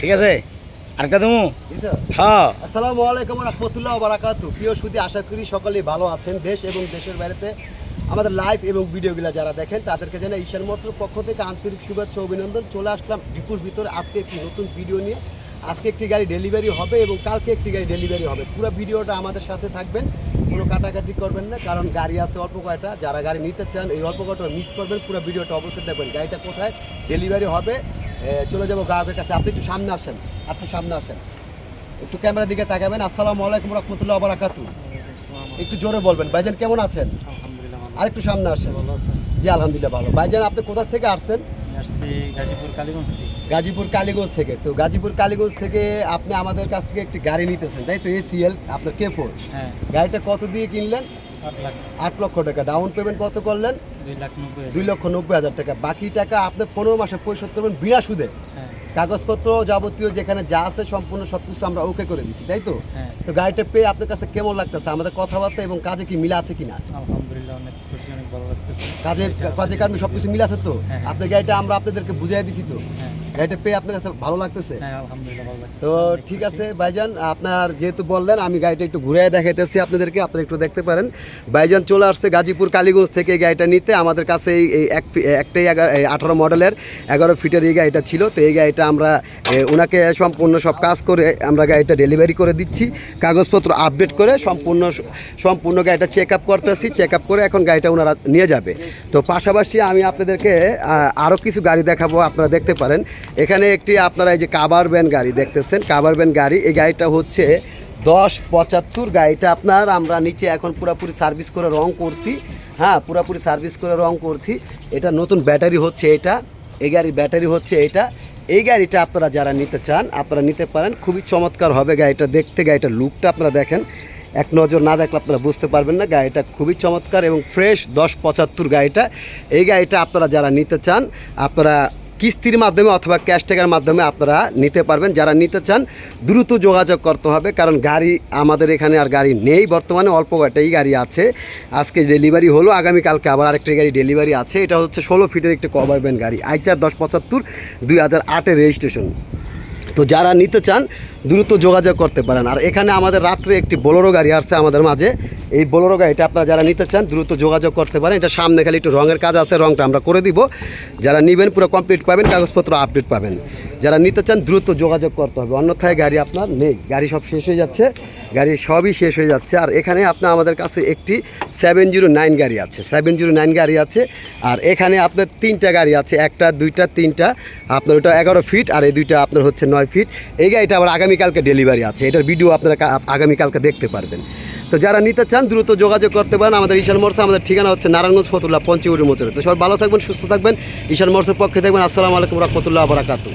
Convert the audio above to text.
ঠিক আছে? আরেকটা দেবো? হ্যাঁ। আসসালামু আলাইকুম রহমতুল্লাহ বারাকাতু প্রিয় সুদী আশা করি সকলেই ভালো আছেন দেশ এবং দেশের বাইরেতে। আমাদের লাইভ এবং ভিডিওগুলো যারা দেখেন তাদেরকে জানাই ঈশান মর্সের পক্ষ থেকে আন্তরিক শুভেচ্ছা অভিনন্দন। চলে আসলাম ডিপুর ভিতরে। আজকে একটি নতুন ভিডিও নিয়ে। আজকে একটি গাড়ি ডেলিভারি হবে এবং কালকে একটি গাড়ি ডেলিভারি হবে। পুরো ভিডিওটা আমাদের সাথে থাকবেন। কোনো কাটাকাটি করবেন না কারণ গাড়ি আছে অল্প কয়টা। যারা গাড়ি নিতে চান এই অল্প কয়টা মিস করবেন পুরো ভিডিওটা অবশ্যই দেখবেন। গাড়িটা কোথায়? ডেলিভারি হবে। চলে যাব গ্রাহকের কাছে। আপনি একটু সামনে আসেন আপনি সামনে আসেন। একটু ক্যামেরার দিকে তাকাবেন। আসসালামু আলাইকুম রহমতুল্লাহ বারাকাতু। একটু জোরে বলবেন। ভাইজান কেমন আছেন? আর একটু সামনে আসেন। জি আলহামদুলিল্লাহ ভালো। ভাইজান আপনি কোথা থেকে আসছেন? গাজীপুর কালীগঞ্জ থেকে। গাজীপুর কালীগঞ্জ থেকে। তো গাজীপুর কালীগঞ্জ থেকে আপনি আমাদের কাছ থেকে একটি গাড়ি নিতেছেন তাই তো? এসিএল আপনার কে ফোর হ্যাঁ। গাড়িটা কত দিয়ে কিনলেন? আট লক্ষ টাকা। ডাউন পেমেন্ট কত করলেন? দুই লক্ষ নব্বই হাজার টাকা। বাকি টাকা আপনি পনেরো মাসে পরিশোধ করবেন বিনা সুদে। হ্যাঁ। কাগজপত্র যাবতীয় যেখানে যা আছে সম্পূর্ণ সব কিছু আমরা ওকে করে দিচ্ছি তাই তো? হ্যাঁ। তো গাড়িটা পেয়ে আপনার কাছে কেমন লাগতেছে? আমাদের কথাবার্তা এবং কাজে কি মিল আছে কিনা? আলহামদুলিল্লাহ অনেক খুশি অনেক ভালো লাগতেছে। কাজে কাজে কার্মে সব কিছু মিল আছে তো? হ্যাঁ। আপনার গাড়িটা আমরা আপনাদেরকে বুঝাই দিছি তো। হ্যাঁ। গাড়িটা পেয়ে আপনার কাছে ভালো লাগতেছে? হ্যাঁ তো ঠিক আছে ভাইজান আপনার যেহেতু বললেন আমি গাড়িটা একটু ঘুরে দেখাইতেছি আপনাদেরকে আপনারা একটু দেখতে পারেন। ভাইজান চলে আসছে গাজীপুর কালীগঞ্জ থেকে এই গাড়িটা নিতে। আমাদের কাছে এই এক একটাই আঠারো মডেলের এগারো ফিটের এই গাড়িটা ছিল। তো এই গাড়িটা আমরা ওনাকে সম্পূর্ণ সব কাজ করে আমরা গাড়িটা ডেলিভারি করে দিচ্ছি। কাগজপত্র আপডেট করে সম্পূর্ণ সম্পূর্ণ গাড়িটা চেক আপ করতেছি। চেক আপ করে এখন গাড়িটা ওনারা নিয়ে যাবে। তো পাশাপাশি আমি আপনাদেরকে আরও কিছু গাড়ি দেখাবো, আপনারা দেখতে পারেন। এখানে একটি আপনারা এই যে কাবার ভ্যান গাড়ি দেখতেছেন। কাবার ভ্যান গাড়ি, এই গাড়িটা হচ্ছে দশ পঁচাত্তর গাড়িটা আপনার, আমরা নিচে এখন পুরোপুরি সার্ভিস করে রং করছি। হ্যাঁ পুরোপুরি সার্ভিস করে রং করছি। এটা নতুন ব্যাটারি হচ্ছে এটা, এই গাড়ির ব্যাটারি হচ্ছে এটা। এই গাড়িটা আপনারা যারা নিতে চান, আপনারা নিতে পারেন। খুবই চমৎকার হবে গাড়িটা দেখতে, গাড়িটার লুকটা আপনারা দেখেন। এক নজর না দেখলে আপনারা বুঝতে পারবেন না। গাড়িটা খুবই চমৎকার এবং ফ্রেশ দশ পঁচাত্তর গাড়িটা। এই গাড়িটা আপনারা যারা নিতে চান, আপনারা কিস্তির মাধ্যমে অথবা ক্যাশ টাকার মাধ্যমে আপনারা নিতে পারবেন। যারা নিতে চান, দ্রুত যোগাযোগ করতে হবে, কারণ গাড়ি আমাদের এখানে আর গাড়ি নেই। বর্তমানে অল্প কয়টাই গাড়ি আছে। আজকে ডেলিভারি হলো, আগামীকালকে আবার আরেকটি গাড়ি ডেলিভারি আছে। এটা হচ্ছে ষোলো ফিটের একটি কভার ভ্যান গাড়ি, আইচার দশ পঁচাত্তর দুই হাজার আটের রেজিস্ট্রেশন তো যারা নিতে চান, দ্রুত যোগাযোগ করতে পারেন। আর এখানে আমাদের রাত্রে একটি বোলেরো গাড়ি আসছে আমাদের মাঝে। এই বোলেরো গাড়িটা আপনারা যারা নিতে চান, দ্রুত যোগাযোগ করতে পারেন। এটা সামনে খালি একটু রঙের কাজ আছে রঙটা আমরা করে দিব। যারা নেবেন, পুরো কমপ্লিট পাবেন, কাগজপত্র আপডেট পাবেন। যারা নিতে চান, দ্রুত যোগাযোগ করতে হবে। অন্যথায় গাড়ি আপনার নেই। গাড়ি সব শেষ হয়ে যাচ্ছে। গাড়ি সবই শেষ হয়ে যাচ্ছে। আর এখানে আপনার আমাদের কাছে একটি সেভেন জিরো নাইন গাড়ি আছে। সেভেন জিরো নাইন গাড়ি আছে। আর এখানে আপনার তিনটা গাড়ি আছে। একটা, দুইটা, তিনটা। আপনার ওটা এগারো ফিট আর এই দুইটা আপনার হচ্ছে নয় ফিট এই গাড়িটা আবার আগামীকালকে ডেলিভারি আছে। এটার ভিডিও আপনারা আগামীকালকে দেখতে পারবেন। তো যারা নিতে চান, দ্রুত যোগাযোগ করতে পারেন। আমাদের ঈশান মোর্চা আমাদের ঠিকানা হচ্ছে নারায়ণগঞ্জ ফতুল্লাহ পঞ্চগুড়ি মোচরে তো সবাই ভালো থাকবেন, সুস্থ থাকবেন। ঈশান মোর্চের পক্ষে থাকবেন। আসসালামু আলাইকুম রহমতুল্লাহ বারাকাতু